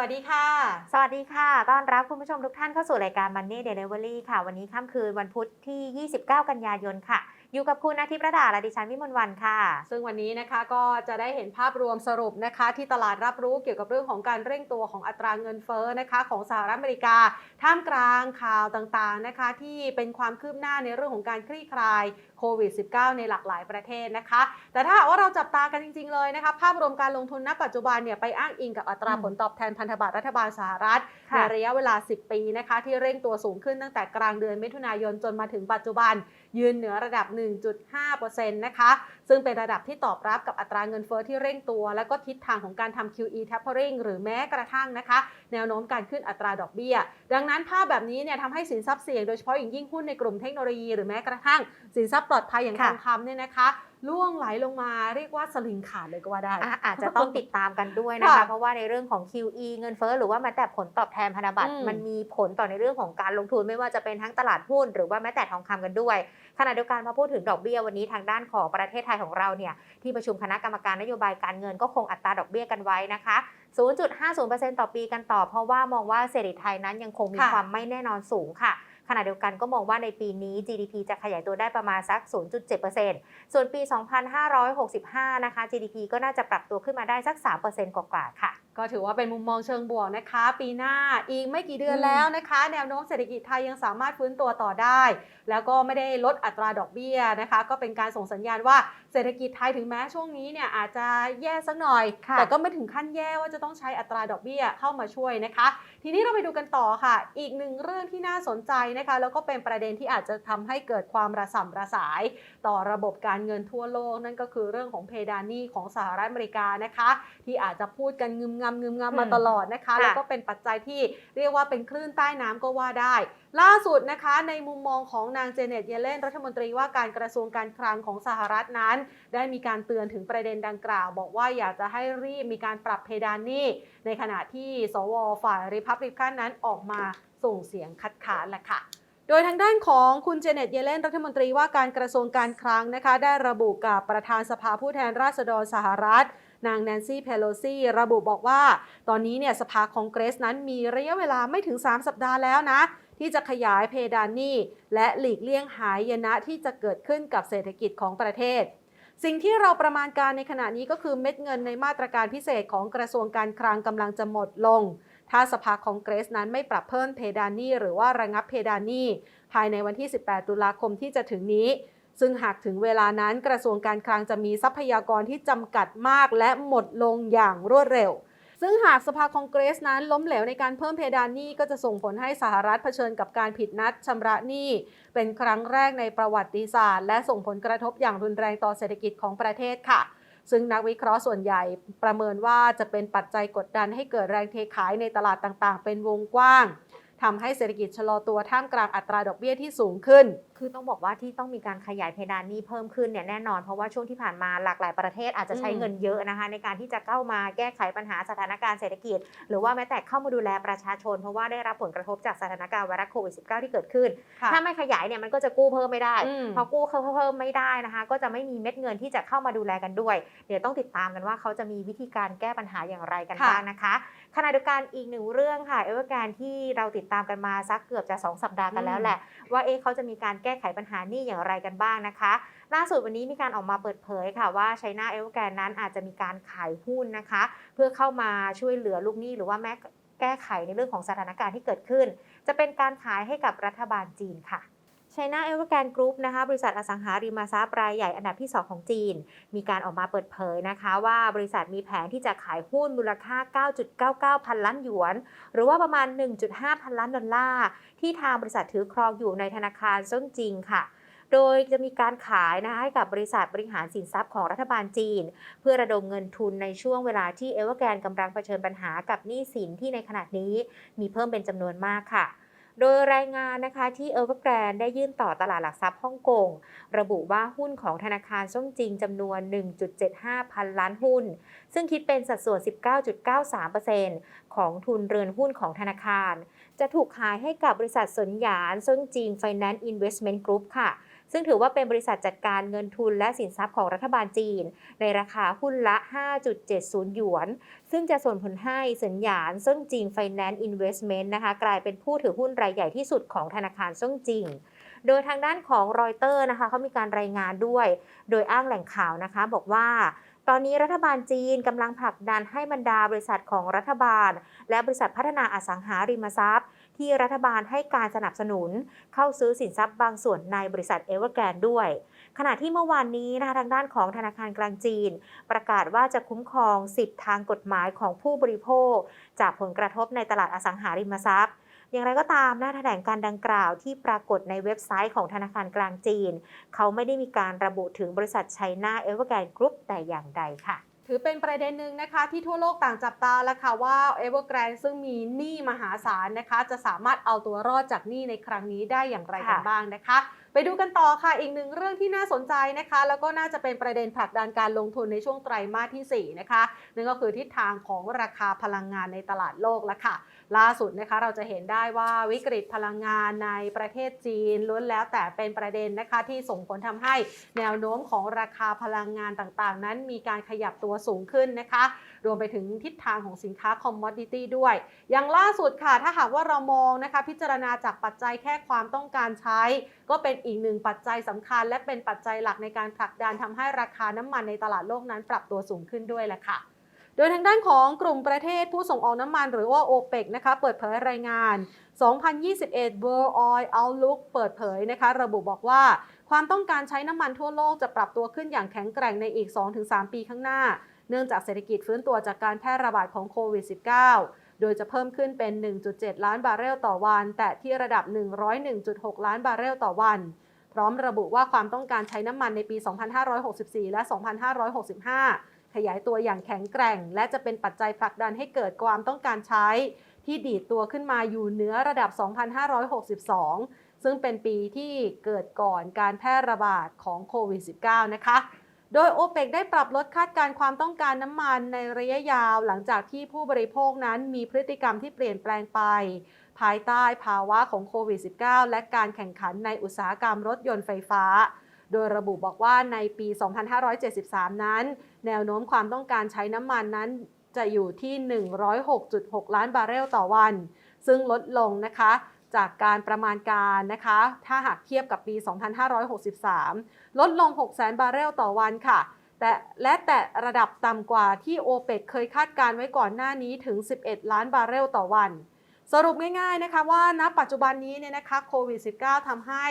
วัสดีค่ะ สวัสดีค่ะ ต้อนรับคุณผู้ชมทุกท่านเข้าสู่รายการ Money Delivery ค่ะ วันนี้ค่ำคืนวันพุธที่ 29 กันยายนค่ะ อยู่กับคุณอาทิตย์ประดาและดิฉันวิมลวันค่ะ ซึ่งวันนี้นะคะก็จะได้เห็นภาพรวมสรุปนะคะ ที่ตลาดรับรู้เกี่ยวกับเรื่องของการเร่งตัวของอัตราเงินเฟ้อนะคะของสหรัฐอเมริกา ท่ามกลางข่าวต่างๆนะคะ ที่เป็นความคืบหน้าในเรื่องของการคลี่คลายโควิด -19 ในหลากหลายประเทศนะคะ แต่ถ้าหากว่าเราจับตากันจริง ๆ เลยนะคะภาพรวมการลงทุนณปัจจุบันเนี่ยไปอ้างอิงกับอัตราอืมผลตอบแทนพันธบัตรรัฐบาลสหรัฐค่ะในระยะเวลา 10 ปีนะคะที่เร่งตัวสูงขึ้นตั้งแต่กลางเดือนมิถุนายนจนมาถึงปัจจุบัน ยืนเหนือระดับ 1.5%นะคะซึ่งเป็นระดับที่ตอบรับกับอัตราเงินเฟ้อที่เร่งตัว และก็ทิศทางของการทำ QE tapering หรือแม้กระทั่งนะคะ แนวโน้มการขึ้นอัตราดอกเบี้ย ดังนั้นภาพแบบนี้เนี่ยทำให้สินทรัพย์เสี่ยงโดยเฉพาะอย่างยิ่งหุ้นในกลุ่มเทคโนโลยีหรือแม้กระทั่งสินทรัพย์ปลอดภัยอย่างทองคำเนี่ยนะคะ ล่วงไหลลงมาเรียกว่าสลิงขาดเลยก็ว่าได้อะอาจจะต้องติดตามกันด้วยนะคะค่ะเพราะว่าในเรื่องของ QE เงินเฟ้อหรือว่าแม้แต่ผลตอบแทนพันธบัตรอืมมันมีผลต่อในเรื่องของการลงทุนไม่ว่าจะเป็นทั้งตลาดหุ้น หรือว่าแม้แต่ทองคำกันด้วยขณะเดียวกันมาพูดถึงดอกเบี้ยวันนี้ทางด้านของประเทศไทยของเราเนี่ยที่ประชุมคณะกรรมการนโยบายการเงินก็คงอัตราดอกเบี้ยกันไว้นะคะ 0.50%ต่อปีกันต่อ เพราะว่ามองว่าเศรษฐกิจไทยนั้นยังคงมีค่ะความไม่แน่นอนสูงค่ะ ขณะเดียวกันก็มองว่าในปีนี้ GDP จะขยายตัวได้ประมาณสัก 0.7%ส่วนปี 2565 นะคะ GDP ก็น่าจะปรับตัวขึ้นมาได้สัก 3%กว่าๆค่ะ ก็ถือว่าเป็นมุมมองเชิงบวกนะคะ ปีหน้าอีกไม่กี่เดือนอืมแล้วนะคะ แนวโน้มเศรษฐกิจไทยยังสามารถฟื้นตัวต่อได้ แล้วก็ไม่ได้ลดอัตราดอกเบี้ยนะคะ ก็เป็นการส่งสัญญาณว่าเศรษฐกิจไทยถึงแม้ช่วงนี้เนี่ยอาจจะแย่สักหน่อยค่ะแต่ก็ไม่ถึงขั้นแย่ว่าจะต้องใช้อัตราดอกเบี้ยเข้ามาช่วยนะคะ ทีนี้เราไปดูกันต่อค่ะ อีกหนึ่งเรื่องที่น่าสนใจนะคะ แล้วก็เป็นประเด็นที่อาจจะทำให้เกิดความระส่ำระสาย ต่อระบบการเงินทั่วโลกนั่นก็คือเรื่องของเพดานหนี้ของสหรัฐอเมริกานะคะ ที่อาจจะพูดกันงึมงำงึมงำมาอืมตลอดนะคะค่ะแล้วก็เป็นปัจจัยที่เรียกว่าเป็นคลื่นใต้น้ำก็ว่าได้ ล่าสุดนะคะในมุมมองของนางเจเน็ตเยเลนรัฐมนตรีว่าการกระทรวงการคลังของสหรัฐนั้น ได้มีการเตือนถึงประเด็นดังกล่าว บอกว่าอยากจะให้รีบมีการปรับเพดานหนี้ในขณะที่สวฝ่ายริพับลิกันนั้นออกมาส่งเสียงคัดค้านแหละค่ะโดยทางด้านของคุณเจเน็ตเยเลนรัฐมนตรีว่าการกระทรวงการคลังนะคะ ได้ระบุกับประธานสภาผู้แทนราษฎรสหรัฐ นางแนนซี่เพโลซีระบุบอกว่า ตอนนี้เนี่ยสภาคองเกรสนั้นมีระยะเวลาไม่ถึง 3 สัปดาห์แล้วนะ ที่จะขยายเพดานหนี้และหลีกเลี่ยงหายยนะที่จะเกิดขึ้นกับเศรษฐกิจของประเทศ สิ่งที่เราประมาณการในขณะนี้ก็คือเม็ดเงินในมาตรการพิเศษของกระทรวงการคลังกำลังจะหมดลงถ้าสภาคองเกรสนั้นไม่ปรับเพิ่มเพดานหนี้หรือว่าระงับเพดานหนี้ภายในวันที่ 18 ตุลาคมที่จะถึงนี้ ซึ่งหากถึงเวลานั้นกระทรวงการคลังจะมีทรัพยากรที่จำกัดมากและหมดลงอย่างรวดเร็ว ซึ่งหากสภาคองเกรสนั้นล้มเหลวในการเพิ่มเพดานหนี้ก็จะส่งผลให้สหรัฐเผชิญกับการผิดนัดชำระหนี้เป็นครั้งแรกในประวัติศาสตร์ และส่งผลกระทบอย่างรุนแรงต่อเศรษฐกิจของประเทศค่ะซึ่งนักวิเคราะห์ส่วนใหญ่ประเมินว่าจะเป็นปัจจัยกดดันให้เกิดแรงเทขายในตลาดต่างๆ เป็นวงกว้างทำให้เศรษฐกิจชะลอตัวท่ามกลางอัตราดอกเบี้ยที่สูงขึ้น คือต้องบอกว่าที่ต้องมีการขยายเพดานหนี้เพิ่มขึ้นเนี่ยแน่นอนเพราะว่าช่วงที่ผ่านมาหลากหลายประเทศอาจจะใช้อืมเงินเยอะนะคะ ในการที่จะเข้ามาแก้ไขปัญหาสถานการณ์เศรษฐกิจ หรือว่าแม้แต่เข้ามาดูแลประชาชน เพราะว่าได้รับผลกระทบจากสถานการณ์ไวรัสโควิด -19 ที่เกิดขึ้นค่ะถ้าไม่ขยายเนี่ยมันก็จะกู้เพิ่มไม่ได้อืมพอกู้เพิ่มไม่ได้นะคะ ก็จะไม่มีเม็ดเงินที่จะเข้ามาดูแลกันด้วย เดี๋ยวต้องติดตามกันว่าเขาจะมีวิธีการแก้ปัญหาอย่างไรกันค่ะบ้างนะคะขณะเดียวกันอีกหนึ่งเรื่องค่ะเอเวอร์แกนที่เราติดตามกันมาสักเกือบจะ 2 สัปดาห์กันแล้วแหละว่าเอ๊ะเขาจะมีการแก้ไขปัญหานี่อย่างไรกันบ้างนะคะล่าสุดวันนี้มีการออกมาเปิดเผยค่ะว่าไชน่าเอเวอร์แกนนั้นอาจจะมีการขายหุ้นนะคะ เพื่อเข้ามาช่วยเหลือลูกหนี้หรือว่าแม้แก้ไขในเรื่องของสถานการณ์ที่เกิดขึ้น จะเป็นการขายให้กับรัฐบาลจีนค่ะ China Evergrande Group นะคะบริษัทอสังหาริมทรัพย์รายใหญ่อันดับที่ 2 ของจีน มีการออกมาเปิดเผยนะคะ ว่าบริษัทมีแผนที่จะขายหุ้นมูลค่า 9.99 พันล้านหยวน หรือว่าประมาณ 1.5 พันล้านดอลลาร์ ที่ทางบริษัทถือครองอยู่ในธนาคารซ่งจริงค่ะโดยจะมีการขายนะคะให้กับบริษัทบริหารสินทรัพย์ของรัฐบาลจีน เพื่อระดมเงินทุนในช่วงเวลาที่เอเวอร์แกรนกำลังเผชิญปัญหากับหนี้สินที่ในขณะนี้มีเพิ่มเป็นจำนวนมากค่ะ โดยรายงานนะคะที่เอเวอร์แกรนได้ยื่นต่อตลาดหลักทรัพย์ฮ่องกง ระบุว่าหุ้นของธนาคารซ่งจริงจำนวน 1.75 พันล้านหุ้น ซึ่งคิดเป็นสัดส่วน 19.93%ของทุนเรือนหุ้นของธนาคาร จะถูกขายให้กับบริษัทสนยานซ่งจริงไฟแนนซ์อินเวสเมนต์กรุ๊ปค่ะ ซึ่งถือว่าเป็นบริษัทจัดการเงินทุนและสินทรัพย์ของรัฐบาลจีน ในราคาหุ้นละ 5.70 หยวน ซึ่งจะส่งผลให้สัญญาณซ่งจิงไฟแนนซ์อินเวสเมนต์นะคะกลายเป็นผู้ถือหุ้นรายใหญ่ที่สุดของธนาคารซ่งจิงโดยทางด้านของรอยเตอร์นะคะเขามีการรายงานด้วย โดยอ้างแหล่งข่าวนะคะบอกว่า ตอนนี้รัฐบาลจีนกำลังผลักดันให้บรรดาบริษัทของรัฐบาล และบริษัทพัฒนาอสังหาริมทรัพย์ ที่รัฐบาลให้การสนับสนุน เข้าซื้อสินทรัพย์บางส่วนในบริษัทเอเวอร์แกรนด้วย ขณะที่เมื่อวานนี้นะคะทางด้านของธนาคารกลางจีน ประกาศว่าจะคุ้มครองสิทธิทางกฎหมายของผู้บริโภค จากผลกระทบในตลาดอสังหาริมทรัพย์ อย่างไรก็ตามหน้าแถลงการดังกล่าวที่ปรากฏในเว็บไซต์ของธนาคารกลางจีน เขาไม่ได้มีการระบุถึงบริษัทไชน่าเอเวอร์แกรนกรุ๊ปแต่อย่างใดค่ะถือเป็นประเด็นหนึ่งนะคะที่ทั่วโลกต่างจับตาแล้วค่ะว่า Evergrande ซึ่งมีหนี้มหาศาลนะคะ จะสามารถเอาตัวรอดจากหนี้ในครั้งนี้ได้อย่างไรกันค่ะบ้างนะคะ ไปดูกันต่อค่ะอีกหนึ่งเรื่องที่น่าสนใจนะคะ แล้วก็น่าจะเป็นประเด็นผลักดันการลงทุนในช่วงไตรมาสที่ 4 นะคะนั่นก็คือทิศทางของราคาพลังงานในตลาดโลกแล้วค่ะ ล่าสุดนะคะเราจะเห็นได้ว่าวิกฤตพลังงานในประเทศจีนล้วนแล้วแต่เป็นประเด็นนะคะที่ส่งผลทำให้แนวโน้มของราคาพลังงานต่างๆ นั้นมีการขยับตัวสูงขึ้นนะคะรวมไปถึงทิศทางของสินค้าคอมมอดิตี้ด้วย อย่างล่าสุดค่ะ ถ้าหากว่าเรามองนะคะ พิจารณาจากปัจจัยแค่ความต้องการใช้ ก็เป็นอีกหนึ่งปัจจัยสำคัญ และเป็นปัจจัยหลักในการผลักดันทำให้ราคาน้ำมันในตลาดโลกนั้นปรับตัวสูงขึ้นด้วยแหละค่ะโดยทางด้านของกลุ่มประเทศผู้ส่งออกน้ำมันหรือว่า OPEC นะคะเปิดเผยรายงาน 2021 World Oil Outlook เปิดเผยนะคะระบุบอกว่า ความต้องการใช้น้ำมันทั่วโลกจะปรับตัวขึ้นอย่างแข็งแกร่งในอีก 2-3 ปีข้างหน้า เนื่องจากเศรษฐกิจฟื้นตัวจากการแพร่ระบาดของโควิด -19 โดยจะเพิ่มขึ้นเป็น 1.7 ล้านบาร์เรลต่อวัน แต่ที่ระดับ 101.6 ล้านบาร์เรลต่อวัน พร้อมระบุว่าความต้องการใช้น้ำมันในปี 2564 และ 2565 ขยายตัวอย่างแข็งแกร่ง และจะเป็นปัจจัยผลักดันให้เกิดความต้องการใช้ ที่ดีดตัวขึ้นมาอยู่เหนือระดับ 2,562 ซึ่งเป็นปีที่เกิดก่อนการแพร่ระบาดของโควิด -19 นะคะ โดย o p e ปกได้ปรับลดคาดการณ์ความต้องการน้ำมันในระยะยาวหลังจากที่ผู้บริโภคนั้นมีพฤติกรรมที่เปลี่ยนแปลงไป ภายใต้ภาวะของโควิด -19 และการแข่งขันในอุตสาหกรรมรถยนต์ไฟฟ้า โดยระบุบอกว่าในปี 2573 นั้น แนวโน้มความต้องการใช้น้ำมันนั้นจะอยู่ที่ 106.6 ล้านบาร์เรลต่อวัน ซึ่งลดลงนะคะ จากการประมาณการนะคะ ถ้าหากเทียบกับปี 2563 ลดลง 6 0 0 0 0 0บาร์เรลต่อวันค่ะ แต่และแต่ระดับต่ำกว่าที่ o p e ปกเคยคาดการไว้ก่อนหน้านี้ถึง 11 ล้านบาร์เรลต่อวัน สรุปง่ายๆนะคะว่าณปัจจุบันนี้เนี่ยนะคะโควิด -19 ทำให้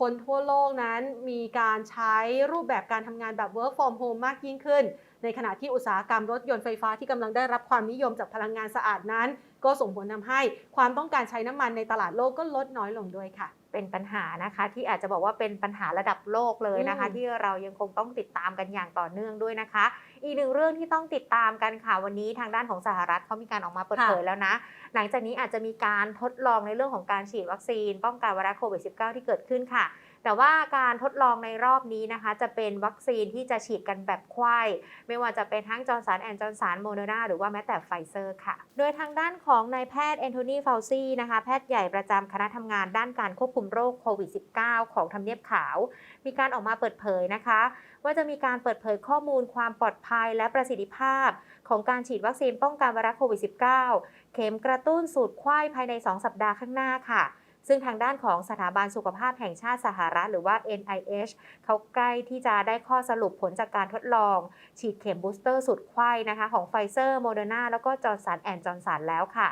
คนทั่วโลกนั้นมีการใช้รูปแบบการทำงานแบบ work from home มากยิ่งขึ้น ในขณะที่อุตสาหกรรมรถยนต์ไฟฟ้าที่กำลังได้รับความนิยมจากพลังงานสะอาดนั้น ก็ส่งผลทำให้ความต้องการใช้น้ำมันในตลาดโลกก็ลดน้อยลงด้วยค่ะ เป็นปัญหานะคะที่อาจจะบอกว่าเป็นปัญหาระดับโลกเลยนะคะอืมที่เรายังคงต้องติดตามกันอย่างต่อเนื่องด้วยนะคะ อีกหนึ่งเรื่องที่ต้องติดตามกันค่ะวันนี้ทางด้านของสหรัฐเขามีการออกมาเปิดค่ะเผยแล้วนะ หลังจากนี้อาจจะมีการทดลองในเรื่องของการฉีดวัคซีน ป้องกันไวรัสโควิด -19 ที่เกิดขึ้นค่ะ แต่ว่าการทดลองในรอบนี้นะคะ จะเป็นวัคซีนที่จะฉีดกันแบบไข้ไม่ว่าจะเป็นทั้งจอร์นสันแอนจอร์นสันโมเดอร์นาหรือว่าแม้แต่ไฟเซอร์ค่ะ โดยทางด้านของนายแพทย์แอนโทนีเฟาวซีนะคะ แพทย์ใหญ่ประจำคณะทำงานด้านการควบคุมโรคโควิด -19 ของทำเนียบขาว มีการออกมาเปิดเผยนะคะ ว่าจะมีการเปิดเผยข้อมูลความปลอดภัยและประสิทธิภาพ ของการฉีดวัคซีนป้องกันไวรัสโควิด -19 เข็มกระตุ้นสูตรไข้ภายใน 2 สัปดาห์ข้างหน้าค่ะ ซึ่งทางด้านของสถาบันสุขภาพแห่งชาติสหรัฐหรือว่า NIH เขาใกล้ที่จะได้ข้อสรุปผลจากการทดลอง ฉีดเข็มบูสเตอร์สูตรไข้นะคะของไฟเซอร์โมเดอร์นาแล้วก็จอร์สันแอนจอร์สันแล้วค่ะ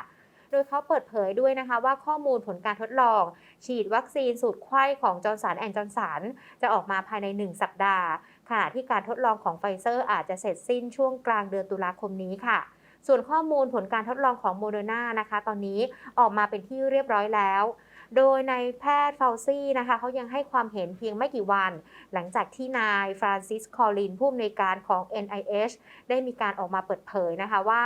โดยเขาเปิดเผยด้วยนะคะว่าข้อมูลผลการทดลอง ฉีดวัคซีนสูตรไข้ของจอร์สันแอนจอร์สันจะออกมาภายใน 1 สัปดาห์ ขณะที่การทดลองของไฟเซอร์อาจจะเสร็จสิ้นช่วงกลางเดือนตุลาคมนี้ค่ะ ส่วนข้อมูลผลการทดลองของโมเดอร์นานะคะ ตอนนี้ออกมาเป็นที่เรียบร้อยแล้ว โดยในายแพทย์เฟลซี่นะคะเขายังให้ความเห็นเพียงไม่กี่วัน หลังจากที่นายฟรานซิส คอลิน ผู้อำนวยการของ NIH ได้มีการออกมาเปิดเผยนะคะว่า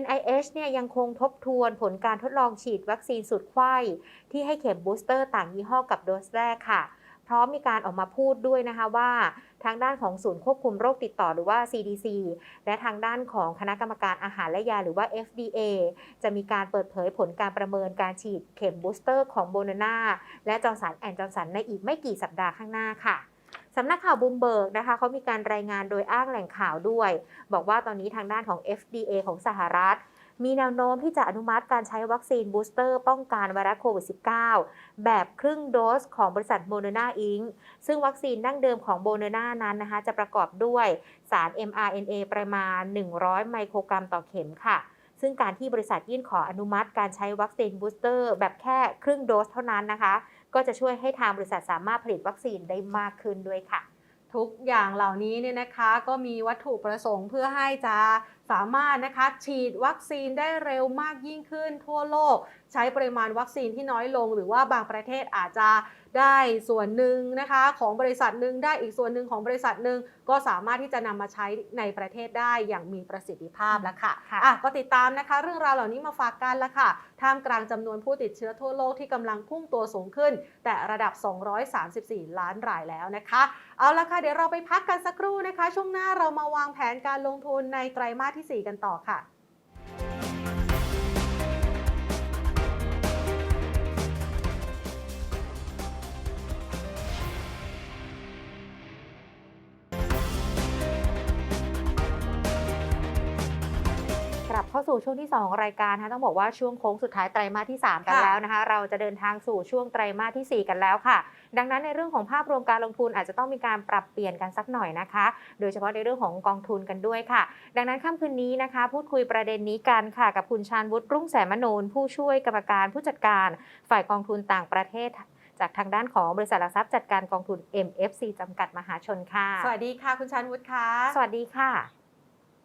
NIH เนี่ยยังคงทบทวนผลการทดลองฉีดวัคซีนสูตรไข้ที่ให้เข็มบูสเตอร์ต่างยี่ห้อกับโดสแรกค่ะ พร้อมมีการออกมาพูดด้วยนะคะว่าทางด้านของศูนย์ควบคุมโรคติดต่อหรือว่า CDC และทางด้านของคณะกรรมการอาหารและยาหรือว่า FDA จะมีการเปิดเผยผลการประเมินการฉีดเข็มบูสเตอร์ของโบนานาและจอร์สันแอนจอร์สันในอีกไม่กี่สัปดาห์ข้างหน้าค่ะสำนักข่าวบูมเบิร์กนะคะเขามีการรายงานโดยอ้างแหล่งข่าวด้วย บอกว่าตอนนี้ทางด้านของ FDA ของสหรัฐ มีแนวโน้มที่จะอนุมัติการใช้วัคซีนบูสเตอร์ป้องกันไวรัสโควิด -19 แบบครึ่งโดสของบริษัทโมเดอร์นาอิงซึ่งวัคซีนดั้งเดิมของโมเดอร์นานั้นนะคะจะประกอบด้วยสาร mRNA ประมาณ 100 ไมโครกรัมต่อเข็มค่ะซึ่งการที่บริษัทยื่นขออนุมัติการใช้วัคซีนบูสเตอร์ แบบแค่ครึ่งโดสเท่านั้นนะคะ ก็จะช่วยให้ทางบริษัทสามารถผลิตวัคซีนได้มากขึ้นด้วยค่ะ ทุกอย่างเหล่านี้เนี่ยนะคะ ก็มีวัตถุประสงค์เพื่อให้จะ สามารถนะคะฉีดวัคซีนได้เร็วมากยิ่งขึ้นทั่วโลกใช้ปริมาณวัคซีนที่น้อยลง หรือว่าบางประเทศอาจจะได้ส่วนหนึ่งนะคะของบริษัทหนึ่งได้อีกส่วนหนึ่งของบริษัทหนึ่งก็สามารถที่จะนำมาใช้ในประเทศได้อย่างมีประสิทธิภาพแล้วค่ะค่ะอะก็ติดตามนะคะ เรื่องราวเหล่านี้มาฝากกันละค่ะท่ามกลางจำนวนผู้ติดเชื้อทั่วโลกที่กำลังพุ่งตัวสูงขึ้น แต่ระดับ 234 ล้านรายแล้วนะคะ เอาละค่ะเดี๋ยวเราไปพักกันสักครู่นะคะ ช่วงหน้าเรามาวางแผนการลงทุนในไตรมาสที่ 4 กันต่อค่ะ สู่ช่วงที่2ของรายการนะคะต้องบอกว่าช่วงโค้งสุดท้ายไตรมาสที่ 3 กันค่ะแล้วนะคะ เราจะเดินทางสู่ช่วงไตรมาสที่ 4 กันแล้วค่ะ ดังนั้นในเรื่องของภาพรวมการลงทุนอาจจะต้องมีการปรับเปลี่ยนกันสักหน่อยนะคะ โดยเฉพาะในเรื่องของกองทุนกันด้วยค่ะ ดังนั้นค่ำคืนนี้นะคะ พูดคุยประเด็นนี้กันค่ะ กับคุณชาญวุฒิรุ่งแสนมนูนผู้ช่วยกรรมการผู้จัดการฝ่ายกองทุนต่างประเทศจากทางด้านของบริษัทหลักทรัพย์จัดการกองทุน MFC จำกัดมหาชนค่ะ สวัสดีค่ะ คุณชันวุฒิค่ะ สวัสดีค่ะ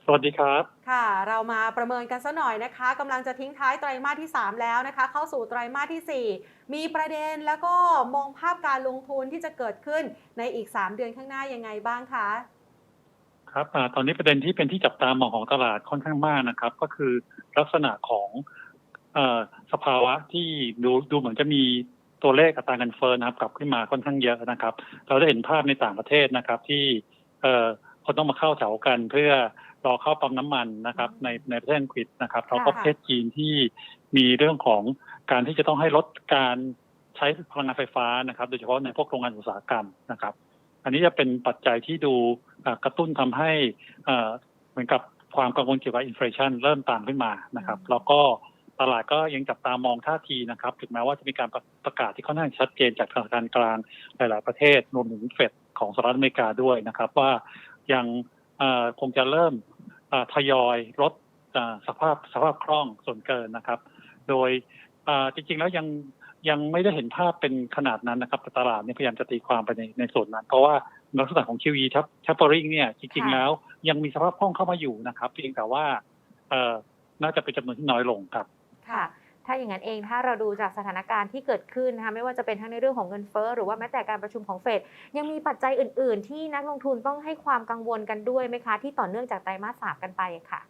สวัสดีครับ ค่ะ เรามาประเมินกันสักหน่อยนะคะกำลังจะทิ้งท้ายไตรมาสที่ 3 แล้วนะคะ เข้าสู่ไตรมาสที่ 4 มีประเด็นแล้วก็มองภาพการลงทุนที่จะเกิดขึ้นในอีก 3 เดือนข้างหน้ายังไงบ้างคะ ครับอาตอนนี้ประเด็นที่เป็นที่จับตามองของตลาดค่อนข้างมากนะครับ ก็คือลักษณะของเออสภาวะที่ดูดูเหมือนจะมีตัวเลขอัตราเงินเฟ้อนะครับกลับขึ้นมาค่อนข้างเยอะนะครับ เราได้เห็นภาพในต่างประเทศนะครับที่เอ่อ คนต้องมาเข้าแถวกันเพื่อรอเข้าปั๊มน้ำมันนะครับ ในในประเทศอังกฤษนะครับแล้วก็ประเทศจีนที่มีเรื่องของการที่จะต้องให้ลดการใช้พลังงานไฟฟ้านะครับ โดยเฉพาะในพวกโรงงานอุตสาหกรรมนะครับ อันนี้จะเป็นปัจจัยที่ดูอ่ากระตุ้นทำให้เอ่อเหมือนกับความกังวลเกี่ยวกับอินฟลชันเริ่มตามขึ้นมานะครับอืมแล้วก็ตลาดก็ยังจับตามองท่าทีนะครับถึงแม้ว่าจะมีการประประกาศที่ค่อนข้างชัดเจนจากธนาคารกลางหลาย ๆ ประเทศรวมถึงเฟดของสหรัฐอเมริกาด้วยนะครับ ว่า ยังเอ่อคงจะเริ่มเอ่อทยอยลดเอ่อสภาพสภาพคล่องส่วนเกินนะครับ โดยเอ่อจริงๆแล้วยังยังไม่ได้เห็นภาพเป็นขนาดนั้นนะครับแต่ตลาดเนี่ยพยายามจะตีความไปในในส่วนนั้น เพราะว่าลักษณะของ QE ทับทับเปอริงเนี่ยจริงๆค่ะแล้วยังมีสภาพคล่องเข้ามาอยู่นะครับ เพียงแต่ว่าเอ่อน่าจะเป็นจำนวนที่น้อยลงครับ ค่ะ ถ้าอย่างนั้นเองถ้าเราดูจากสถานการณ์ที่เกิดขึ้นนะคะไม่ว่าจะเป็นทั้งในเรื่องของเงินเฟ้อหรือว่าแม้แต่การประชุมของเฟดยังมีปัจจัยอื่น ๆ ที่นักลงทุนต้องให้ความกังวลกันด้วยไหมคะ ที่ต่อเนื่องจากไตรมาสสามกันไปค่ะ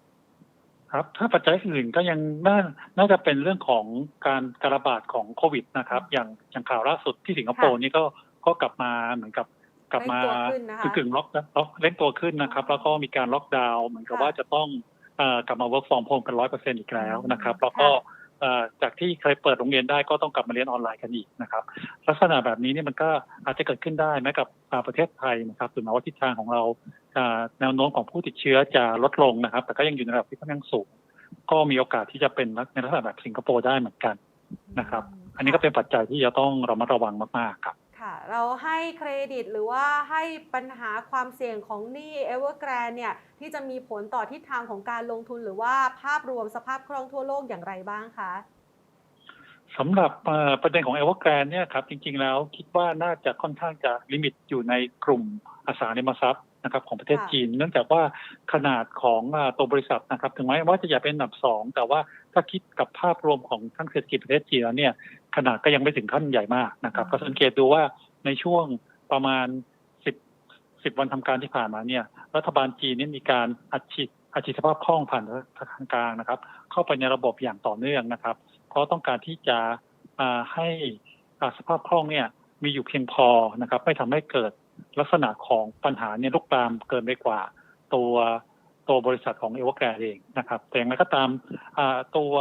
ครับถ้าปัจจัยอื่นก็ยังน่าน่าจะเป็นเรื่องของการการระบาดของโควิดนะครับ อย่างอย่างข่าวล่าสุดที่สิงคโปร์นี่ก็ก็กลับมาเหมือนกับกลับมาเร่งตัวขึ้นนะคะกึ่งๆล็อกล็อกเล่นตัวขึ้นนะครับ แล้วก็มีการล็อกดาวน์เหมือนกับค่ะว่าจะต้องเอ่อกลับมา work from home กันร้อยเปอร์เซ็นต์อีกแล้วนะครับ แล้วก็เอ่อ จากที่เคยเปิดโรงเรียนได้ก็ต้องกลับมาเรียนออนไลน์กันอีกนะครับ ลักษณะแบบนี้เนี่ยมันก็อาจจะเกิดขึ้นได้แม้กับอาประเทศไทยนะครับถึงแม้ว่าทิศทางของเราแนวโน้มของผู้ติดเชื้อจะลดลงนะครับ แต่ก็ยังอยู่ในระดับที่ค่อนข้างสูง ก็มีโอกาสที่จะเป็นในลักษณะแบบสิงคโปร์ได้เหมือนกันนะครับ อันนี้ก็เป็นปัจจัยที่จะต้องระมัดระวังมากๆครับ เราให้เครดิตหรือว่าให้ปัญหาความเสี่ยงของหนี้เอเวอร์แกรนเนี่ยที่จะมีผลต่อทิศทางของการลงทุนหรือว่าภาพรวมสภาพคล่องทั่วโลกอย่างไรบ้างคะสำหรับเอ่อประเด็นของเอเวอร์แกรนเนี่ยครับจริงๆแล้วคิดว่าน่าจะค่อนข้างจะลิมิตอยู่ในกลุ่มอสังหาริมทรัพย์นะครับของประเทศค่ะจีน เนื่องจากว่าขนาดของอ่าตัวบริษัทนะครับถึงแม้ว่าจะใหญ่เป็นอันดับสองแต่ว่าถ้าคิดกับภาพรวมของทั้งเศรษฐกิจประเทศจีนแล้วเนี่ยขนาดก็ยังไม่ถึงขั้นใหญ่มากนะครับก็สังเกตดูว่า ในช่วงประมาณสิบสิบวันทำการที่ผ่านมาเนี่ย รัฐบาลจีนนี่มีการอัดฉีดอัดฉีดสภาพคล่องผ่านธนาคารกลางนะครับ เข้าไปในระบบอย่างต่อเนื่องนะครับ เพราะต้องการที่จะให้อ่าสภาพคล่องเนี่ยมีอยู่เพียงพอนะครับ ไม่ทำให้เกิดลักษณะของปัญหาเนี่ยลุกลามเกินไปกว่า ตัวตัวบริษัทของเอเวอร์แกรเองนะครับ แต่อย่างไรก็ตามตัว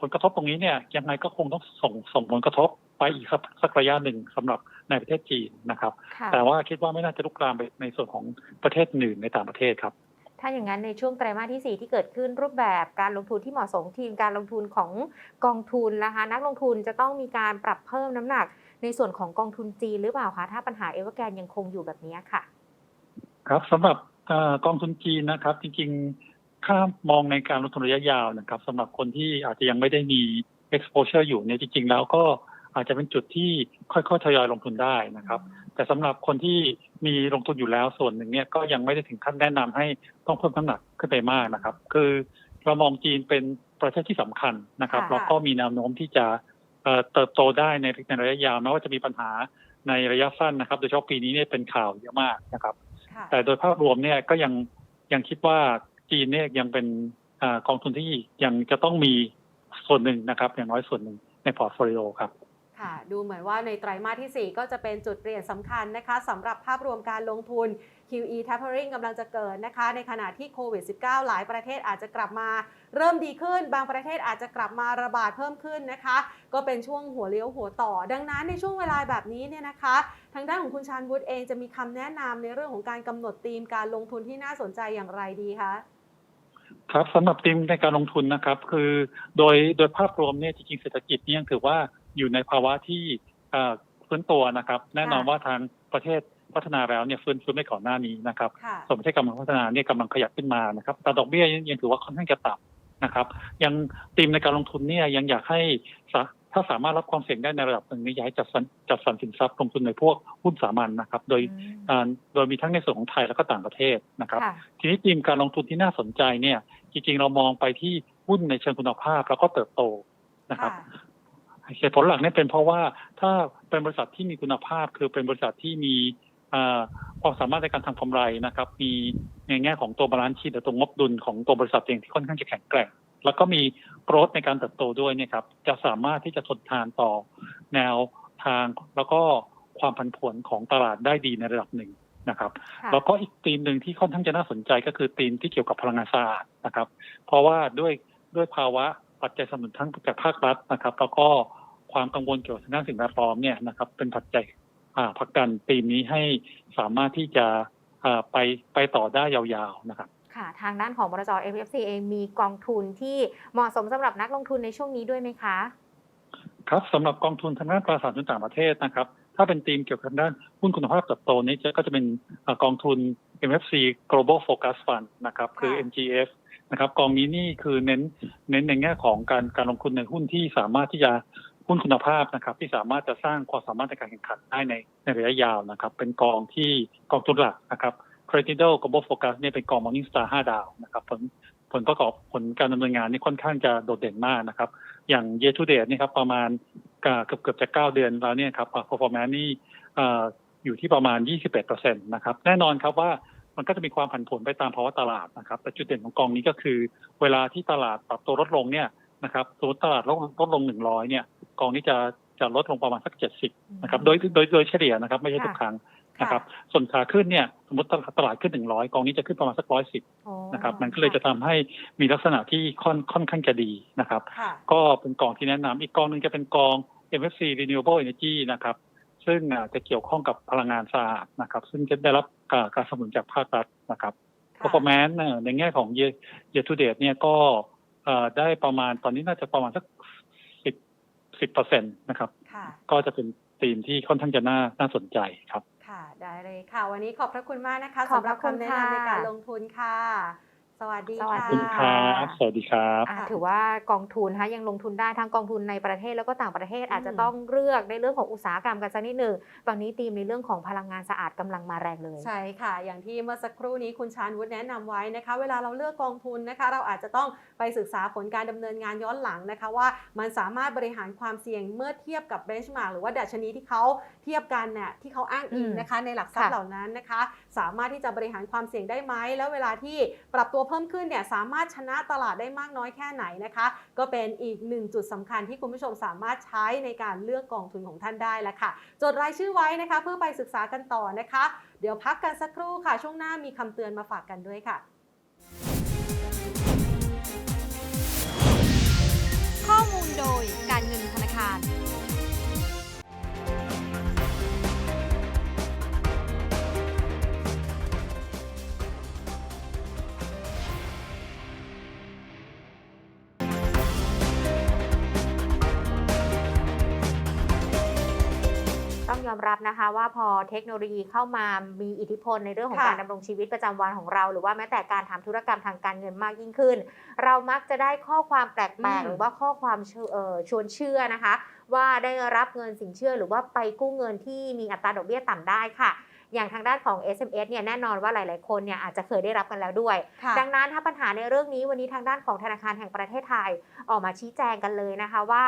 ผลกระทบตรงนี้เนี่ยยังไงก็คงต้องส่งส่งผลกระทบ ไปอีกสักสักระยะหนึ่งสำหรับในประเทศจีนนะครับค่ะแต่ว่าคิดว่าไม่น่าจะลุกลามไปในส่วนของประเทศอื่นในต่างประเทศครับ ถ้าอย่างนั้นในช่วงไตรมาสที่ 4 ที่เกิดขึ้นรูปแบบการลงทุนที่เหมาะสมทีมการลงทุนของกองทุนนะคะนักลงทุนจะต้องมีการปรับเพิ่มน้ำหนัก ในส่วนของกองทุนจีนหรือเปล่าคะถ้าปัญหาเอเวอร์แกนยังคงอยู่แบบนี้ค่ะ ครับสำหรับเออกองทุนจีนนะครับ จริงๆถ้ามองในการลงทุนระยะยาวนะครับสำหรับคนที่อาจจะยังไม่ได้มี exposure อยู่เนี่ยจริง ๆ แล้วก็ อาจจะเป็นจุดที่ค่อยๆทยอยลงทุนได้นะครับ แต่สำหรับคนที่มีลงทุนอยู่แล้วส่วนหนึ่งเนี่ยก็ยังไม่ได้ถึงขั้นแนะนำให้ต้องเพิ่มน้ำหนักขึ้นไปมากนะครับ คือเรามองจีนเป็นประเทศที่สำคัญนะครับค่ะแล้วก็มีแนวโน้มที่จะเอ่อเติบโตได้ในในระยะยาวแม้ว่าจะมีปัญหาในระยะสั้นนะครับ โดยเฉพาะปีนี้เนี่ยเป็นข่าวเยอะมากนะครับค่ะแต่โดยภาพรวมเนี่ยก็ยังยังคิดว่าจีนเนี่ยยังเป็นอากองทุนที่ยังจะต้องมีส่วนหนึ่งนะครับ อย่างน้อยส่วนหนึ่งในพอร์ตโฟลิโอครับ ค่ะดูเหมือนว่าในไตรมาสที่ 4 ก็จะเป็นจุดเปลี่ยนสำคัญนะคะสำหรับภาพรวมการลงทุน QE tapering กำลังจะเกิดนะคะ ในขณะที่โควิด -19 หลายประเทศอาจจะกลับมา เริ่มดีขึ้น บางประเทศอาจจะกลับมาระบาดเพิ่มขึ้นนะคะ ก็เป็นช่วงหัวเลี้ยวหัวต่อ ดังนั้นในช่วงเวลาแบบนี้เนี่ยนะคะ ทางด้านของคุณชานวุฒิเองจะมีคำแนะนำในเรื่องของการกำหนดธีมการลงทุนที่น่าสนใจอย่างไรดีคะครับสำหรับทีมในการลงทุนนะครับ คือโดยโดยภาพรวมเนี่ยจริงๆเศรษฐกิจเนี่ยถือว่า อยู่ในภาวะที่เอ่อฟื้นตัวนะครับ แน่นอนค่ะว่าทางประเทศพัฒนาแล้วเนี่ยฟื้นฟื้นไปก่อนหน้านี้นะครับค่ะส่วนประเทศกำลังพัฒนาเนี่ยกำลังขยับขึ้นมานะครับแต่ดอกเบี้ยยังยังถือว่าค่อนข้างจะต่ำนะครับ ยังทีมในการลงทุนเนี่ยยังอยากให้สาถ้าสามารถรับความเสี่ยงได้ในระดับหนึ่งนี่อยากให้จัดสรรจัดสรรสินทรัพย์ลงทุนในพวกหุ้นสามัญนะครับ โดยอืมอ่าโดยมีทั้งในส่วนของไทยแล้วก็ต่างประเทศนะครับค่ะทีนี้ทีมการลงทุนที่น่าสนใจเนี่ย จริงๆ เรามองไปที่หุ้นในเชิงคุณภาพแล้วก็เติบโตนะครับ เหตุผลหลักเนี่ยเป็นเพราะว่าถ้าเป็นบริษัทที่มีคุณภาพ คือเป็นบริษัทที่มีอ่าความสามารถในการทำกำไรนะครับ มีในแง่ของตัวบาลานซ์ชีหรือตัวงบดุลของตัวบริษัทเองที่ค่อนข้างจะแข็งแกร่ง แล้วก็มีโกรธในการเติบโตด้วยเนี่ยครับ จะสามารถที่จะทนทานต่อแนวทางแล้วก็ความผันผวนของตลาดได้ดีในระดับหนึ่งนะครับค่ะแล้วก็อีกธีมหนึ่งที่ค่อนข้างจะน่าสนใจก็คือธีมที่เกี่ยวกับพลังงานสะอาดนะครับ เพราะว่าด้วยด้วยภาวะ ปัจจัยสนับสนุนทั้งจากภาครัฐนะครับ แล้วก็ความกังวลเกี่ยวกับทางด้านสิ่งแวดล้อมเนี่ยนะครับ เป็นปัจจัยอ่าผลักดันธีมนี้ให้สามารถที่จะอ่าไปไปต่อได้ยาวๆนะครับค่ะทางด้านของบรจ FFC เองมีกองทุนที่เหมาะสมสำหรับนักลงทุนในช่วงนี้ด้วยไหมคะ ครับสำหรบกองทุนทางด้านตราสารทุนต่างประเทศนะครับ ถ้าเป็นธีมเกี่ยวกับทางด้านหุ้นคุณภาพเติบโตนี้จะก็จะเป็นเอ่อกองทุน MFC Global Focus Fund นะครับ คือค่ะ MGF นะครับกองนี้นี่คือเน้นเน้นในแง่ของการการลงทุนในหุ้นที่สามารถที่จะหุ้นคุณภาพนะครับ ที่สามารถจะสร้างความสามารถในการแข่งขันได้ในในระยะยาวนะครับ เป็นกองที่กองทุนหลักนะครับ Credible Global Focus เนี่ยเป็นกอง Morningstar 5 ดาวนะครับผลผลประกอบผลการดำเนินงานนี่ค่อนข้างจะโดดเด่นมากนะครับ อย่าง year to date นี่ครับประมาณเกือบเกือบจะ 9 เดือนแล้วเนี่ยครับ performance นี่เอ่ออยู่ที่ประมาณ 21%นะครับ แน่นอนครับว่า มันก็จะมีความผันผวนไปตามภาวะตลาดนะครับ แต่จุดเด่นของกองนี้ก็คือ เวลาที่ตลาดปรับตัวลดลงเนี่ยนะครับสมมติตลาดลดลดลง100เนี่ย กองนี้จะจะลดลงประมาณสัก70นะครับ โดยโดยโดยเฉลี่ยนะครับ ไม่ใช่ทุกครั้งนะครับ ส่วนขาขึ้นเนี่ยสมมติตลาดตลาดขึ้น100กองนี้จะขึ้นประมาณสัก110โอ้นะครับ มันก็เลยจะทำให้มีลักษณะที่ค่อนค่อนข้างจะดีนะครับค่ะก็เป็นกองที่แนะนำอีกกองหนึ่งจะเป็นกอง MFC Renewable Energy นะครับ ซึ่งอ่าจะเกี่ยวข้องกับพลังงานสะอาดนะครับ ซึ่งจะได้รับ การการสนับสนุนจากภาครัฐนะครับ performance เนี่ยในแง่ของ year year to date เนี่ยก็เอ่อได้ประมาณตอนนี้น่าจะประมาณสักสิบสิบเปอร์เซ็นต์นะครับค่ะก็จะเป็นธีมที่ค่อนข้างจะน่าน่าสนใจครับ ค่ะได้เลยค่ะ วันนี้ขอบพระคุณมากนะคะขอบสำหพรัระบคุณคำแนะนำในค่ะการลงทุนค่ะ สวัสดีสวัสขอบดีคุณครับสวัสดีครับ อ่าถือว่ากองทุนนะคะยังลงทุนได้ทั้งกองทุนในประเทศแล้วก็ต่างประเทศอาจจะต้องเลือกในเรื่องของอุตสาหกรรมกันสักนิดหนึ่งตอนนี้ธีมในเรื่องของพลังงานสะอาดกำลังมาแรงเลย ใช่ค่ะ อย่างที่เมื่อสักครู่นี้คุณชานวุฒิแนะนำไว้นะคะ เวลาเราเลือกกองทุนนะคะ เราอาจจะต้องไปศึกษาผลการดำเนินงานย้อนหลังนะคะ ว่ามันสามารถบริหารความเสี่ยงเมื่อเทียบกับเบนช์มาร์หรือว่าดัชนีที่เขาเทียบกันเนี่ยที่เขาอ้างอิงนะคะในหลักทรัพย์ค่ะเหล่านั้นนะคะ สามารถที่จะบริหารความเสี่ยงได้ไหมแล้วเวลาที่ปรับตัวเพิ่มพิ่มขึ้นเนี่ยสามารถชนะตลาดได้มากน้อยแค่ไหนนะคะ ก็เป็นอีกหนึ่งจุดสำคัญที่คุณผู้ชมสามารถใช้ในการเลือกกองทุนของท่านได้แล้วค่ะ จดรายชื่อไว้นะคะ เพื่อไปศึกษากันต่อนะคะ เดี๋ยวพักกันสักครู่ค่ะ ช่วงหน้ามีคำเตือนมาฝากกันด้วยค่ะ รับนะคะว่าพอเทคโนโลยีเข้ามามีอิทธิพลในเรื่องของค่ะ การดำรงชีวิตประจำวันของเรา หรือว่าแม้แต่การทำธุรกรรมทางการเงินมากยิ่งขึ้น เรามักจะได้ข้อความแปลกอืมๆหรือว่าข้อความเชิเอ่อชวนเชื่อนะคะ ว่าได้รับเงินสินเชื่อหรือว่าไปกู้เงินที่มีอัตราดอกเบี้ยต่ำได้ค่ะ อย่างทางด้านของ SMS เนี่ยแน่นอนว่าหลาย ๆ คนเนี่ยอาจจะเคยได้รับกันแล้วด้วย ค่ะ ดังนั้นถ้าปัญหาในเรื่องนี้วันนี้ทางด้านของธนาคารแห่งประเทศไทย ออกมาชี้แจงกันเลยนะคะว่า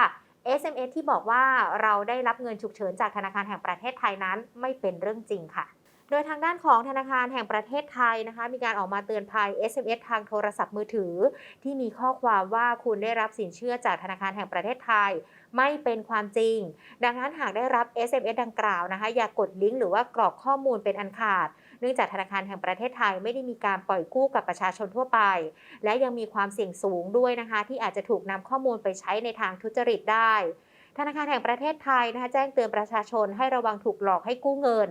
SMS ที่บอกว่าเราได้รับเงินฉุกเฉินจากธนาคารแห่งประเทศไทยนั้นไม่เป็นเรื่องจริงค่ะ โดยทางด้านของธนาคารแห่งประเทศไทยนะคะ มีการออกมาเตือนภัย SMS ทางโทรศัพท์มือถือ ที่มีข้อความว่าคุณได้รับสินเชื่อจากธนาคารแห่งประเทศไทย ไม่เป็นความจริง ดังนั้นหากได้รับ SMS ดังกล่าวนะคะ อย่ากกดลิงก์หรือว่ากรอกข้อมูลเป็นอันขาด นื่องจากธนาคารแห่งประเทศไทยไม่ได้มีการปล่อยกู้กับประชาชนทั่วไป และยังมีความเสี่ยงสูงด้วยนะคะ ที่อาจจะถูกนำข้อมูลไปใช้ในทางทุจริตได้ธนาคารแห่งประเทศไทยนะคะแจ้งเตือนประชาชนให้ระวังถูกหลอกให้กู้เงิน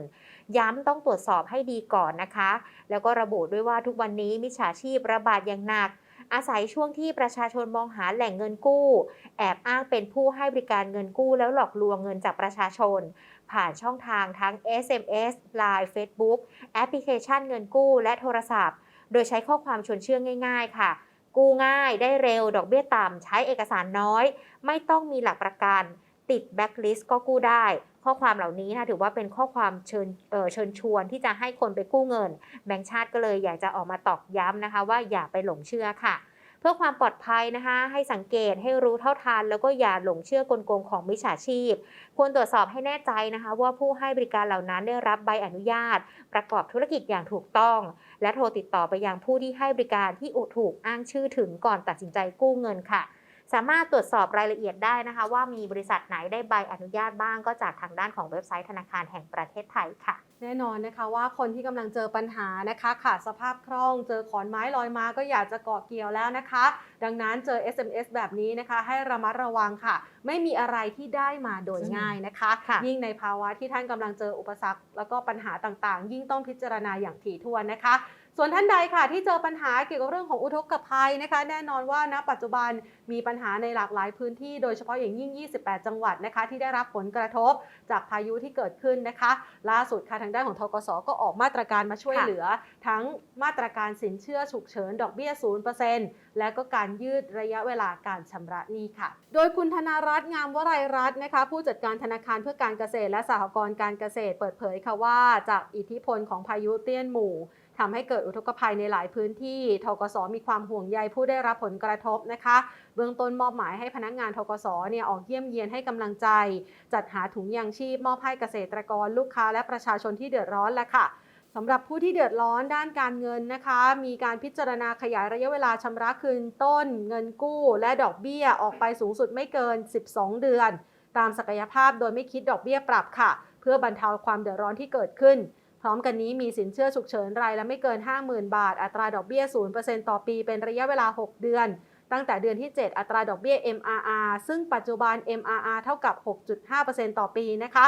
ย้ำต้องตรวจสอบให้ดีก่อนนะคะ แล้วก็ระบุด้วยว่าทุกวันนี้มิจฉาชีพระบาดอย่างหนัก อาศัยช่วงที่ประชาชนมองหาแหล่งเงินกู้ แอบอ้างเป็นผู้ให้บริการเงินกู้แล้วหลอกลวงเงินจากประชาชน ผ่านช่องทางทั้ง SMS Line Facebook แอปพลิเคชันเงินกู้และโทรศัพท์ โดยใช้ข้อความชวนเชื่อง่าย ๆ ค่ะ กู้ง่ายได้เร็ว ดอกเบี้ยต่ำ ใช้เอกสารน้อย ไม่ต้องมีหลักประกัน ติดแบ็คลิสต์ก็กู้ได้ ข้อความเหล่านี้นะถือว่าเป็นข้อความเชิญเเชิญชวนที่จะให้คนไปกู้เงิน แบงก์ชาติก็เลยอยากจะออกมาตอกย้ำนะคะ ว่าอย่าไปหลงเชื่อค่ะ พื่อความปลอดภัยนะคะ ให้สังเกตให้รู้เท่าทัน แล้วก็อย่าหลงเชื่อกลโกงของมิจฉาชีพ ควรตรวจสอบให้แน่ใจนะคะ ว่าผู้ให้บริการเหล่านั้นได้รับใบอนุญาต ประกอบธุรกิจอย่างถูกต้อง และโทรติดต่อไปยังผู้ที่ให้บริการที่อุถูกอ้างชื่อถึงก่อนตัดสินใจกู้เงินค่ะ สามารถตรวจสอบรายละเอียดได้นะคะ ว่ามีบริษัทไหนได้ใบอนุญาตบ้างก็จากทางด้านของเว็บไซต์ธนาคารแห่งประเทศไทยค่ะ แน่นอนนะคะว่าคนที่กำลังเจอปัญหานะคะขาดสภาพคล่อง เจอขอนไม้ลอยมาก็อยากจะเกาะเกี่ยวแล้วนะคะ ดังนั้นเจอ SMS แบบนี้นะคะ ให้ระมัดระวังค่ะ ไม่มีอะไรที่ได้มาโดยง่ายนะคะค่ะยิ่งในภาวะที่ท่านกำลังเจออุปสรรค แล้วก็ปัญหาต่างๆ ยิ่งต้องพิจารณาอย่างถี่ถ้วนนะคะ ส่วนท่านใดค่ะที่เจอปัญหาเกี่ยวกับเรื่องของอุทกภัยนะคะ แน่นอนว่าณปัจจุบันมีปัญหาในหลากหลายพื้นที่โดยเฉพาะอย่างยิ่ง 28 จังหวัดนะคะ ที่ได้รับผลกระทบจากพายุที่เกิดขึ้นนะคะ ล่าสุดค่ะทางด้านของทกสก็ออกมาตรการมาช่วยเหลือ ทั้งมาตรการสินเชื่อฉุกเฉินดอกเบี้ย 0%และก็การยืดระยะเวลาการชำระหนี้ค่ะ โดยคุณธนารัตน์งามวรัยรัตน์นะคะ ผู้จัดการธนาคารเพื่อการเกษตรและสหกรณ์การเกษตรเปิดเผยค่ะว่า จากอิทธิพลของพายุเตี้ยนหมู่ ทำให้เกิดอุทกภัยในหลายพื้นที่ทกสมีความห่วงใยผู้ได้รับผลกระทบนะคะ เบื้องต้นมอบหมายให้พนักงานทกสเนี่ยออกเยี่ยมเยียนให้กำลังใจ จัดหาถุงยางชีพมอบให้เกษตรกรลูกค้าและประชาชนที่เดือดร้อนแล้วค่ะสำหรับผู้ที่เดือดร้อนด้านการเงินนะคะ มีการพิจารณาขยายระยะเวลาชำระคืนต้น เงินกู้ และดอกเบี้ยออกไปสูงสุดไม่เกิน 12 เดือน ตามศักยภาพโดยไม่คิดดอกเบี้ยปรับค่ะ เพื่อบรรเทาความเดือดร้อนที่เกิดขึ้น พร้อมกันนี้มีสินเชื่อฉุกเฉินรายละไม่เกิน 50,000 บาท อัตราดอกเบี้ย 0%ต่อปีเป็นระยะเวลา 6 เดือน ตั้งแต่เดือนที่ 7 อัตราดอกเบี้ย MRR ซึ่งปัจจุบัน MRR เท่ากับ 6.5%ต่อปีนะคะ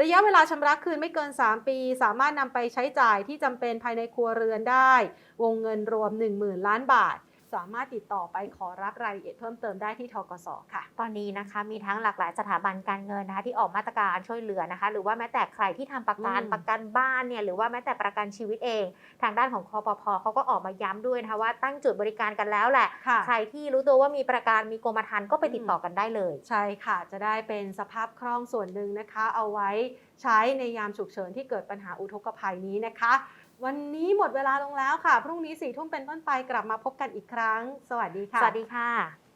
ระยะเวลาชำระคืนไม่เกิน 3 ปี สามารถนำไปใช้จ่ายที่จำเป็นภายในครัวเรือนได้ วงเงินรวม 10,000 ล้านบาท สามารถติดต่อไปขอรับรายละเอียดเพิ่มเติมได้ที่ทกสค่ะ ตอนนี้นะคะมีทั้งหลากหลายสถาบันการเงินนะคะที่ออกมาตรการช่วยเหลือนะคะ หรือว่าแม้แต่ใครที่ทำประกันอืมประกันบ้านเนี่ยหรือว่าแม้แต่ประกันชีวิตเอง ทางด้านของคอปพเขาก็ออกมาย้ำด้วยนะคะว่าตั้งจุดบริการกันแล้วแหละค่ะใครที่รู้ตัวว่ามีประกันมีกรมธรรม์ก็ไปติดต่อกันได้เลย ใช่ค่ะ จะได้เป็นสภาพคล่องส่วนหนึ่งนะคะ เอาไว้ใช้ในยามฉุกเฉินที่เกิดปัญหาอุทกภัยนี้นะคะ วันนี้หมดเวลาลงแล้วค่ะ พรุ่งนี้สี่ทุ่มเป็นต้นไปกลับมาพบกันอีกครั้ง สวัสดีค่ะ สวัสดีค่ะ